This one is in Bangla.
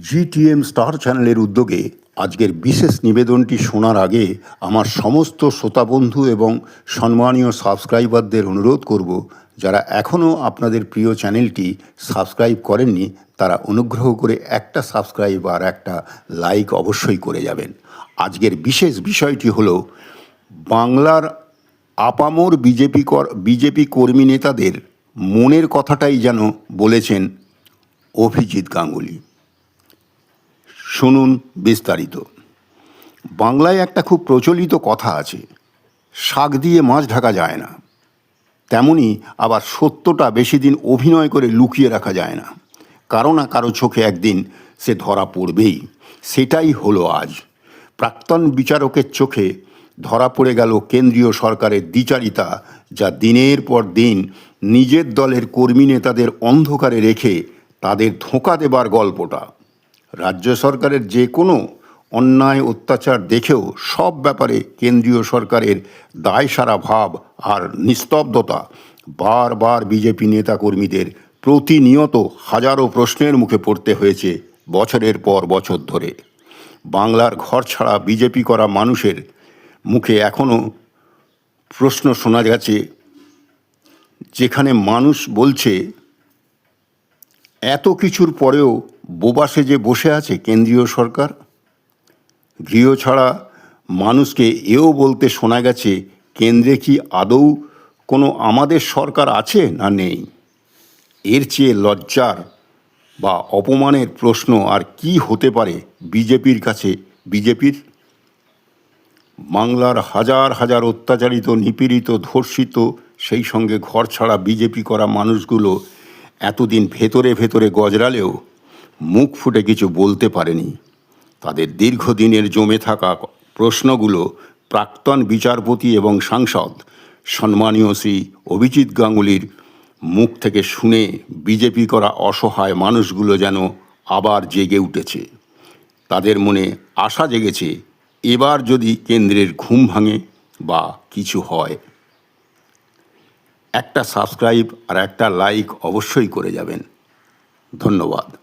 জিটিএম স্টার চ্যানেলের উদ্যোগে আজকের বিশেষ নিবেদনটি শোনার আগে আমার সমস্ত শ্রোতা বন্ধু এবং সম্মানীয় সাবস্ক্রাইবারদের অনুরোধ করব, যারা এখনও আপনাদের প্রিয় চ্যানেলটি সাবস্ক্রাইব করেননি, তারা অনুগ্রহ করে একটা সাবস্ক্রাইব আর একটা লাইক অবশ্যই করে যাবেন। আজকের বিশেষ বিষয়টি হলো, বাংলার আপামর বিজেপি কর, বিজেপি কর্মী নেতাদের মনের কথাটাই যেন বলেছেন অভিজিৎ গাঙ্গুলি। শুনুন বিস্তারিত। বাংলায় একটা খুব প্রচলিত কথা আছে, শাক দিয়ে মাছ ঢাকা যায় না। তেমনি আবার সত্যটা বেশি দিন অভিনয় করে লুকিয়ে রাখা যায় না। কারও না কারও চোখে একদিন সে ধরা পড়বেই। সেটাই হলো আজ। প্রাক্তন বিচারকের চোখে ধরা পড়ে গেল কেন্দ্রীয় সরকারের দ্বিচারিতা, যা দিনের পর দিন নিজের দলের কর্মী নেতাদের অন্ধকারে রেখে তাদের ধোঁকা দেবার গল্পটা। রাজ্য সরকারের যে কোনো অন্যায়, অত্যাচার দেখেও সব ব্যাপারে কেন্দ্রীয় সরকারের দায়সারা ভাব আর নিস্তব্ধতা। বারবার বিজেপি নেতাকর্মীদের প্রতিনিয়ত হাজারো প্রশ্নের মুখে পড়তে হয়েছে বছরের পর বছর ধরে। বাংলার ঘর ছাড়া বিজেপি করা মানুষের মুখে এখনও প্রশ্ন শোনা গেছে, যেখানে মানুষ বলছে এত কিছুর পরেও বোবা সেজে বসে আছে কেন্দ্রীয় সরকার? গৃহ ছাড়া মানুষকে এও বলতে শোনা গেছে, কেন্দ্রে কি আদৌ কোনো আমাদের সরকার আছে না নেই? এর চেয়ে লজ্জার বা অপমানের প্রশ্ন আর কি হতে পারে বিজেপির কাছে? বিজেপির? বাংলার হাজার হাজার অত্যাচারিত, নিপীড়িত, ধর্ষিত, সেই সঙ্গে ঘর ছাড়া বিজেপি করা মানুষগুলো এতদিন ভেতরে ভেতরে গজরালেও মুখ ফুটে কিছু বলতে পারেনি। তাদের দীর্ঘদিনের জমে থাকা প্রশ্নগুলো প্রাক্তন বিচারপতি এবং সাংসদ সম্মানীয় শ্রী অভিজিৎ গাঙ্গুলির মুখ থেকে শুনে বিজেপি করা অসহায় মানুষগুলো যেন আবার জেগে উঠেছে। তাদের মনে আশা জেগেছে, এবার যদি কেন্দ্রের ঘুম ভাঙে বা কিছু হয় একটা সাবস্ক্রাইব আর একটা লাইক অবশ্যই করে যাবেন। ধন্যবাদ।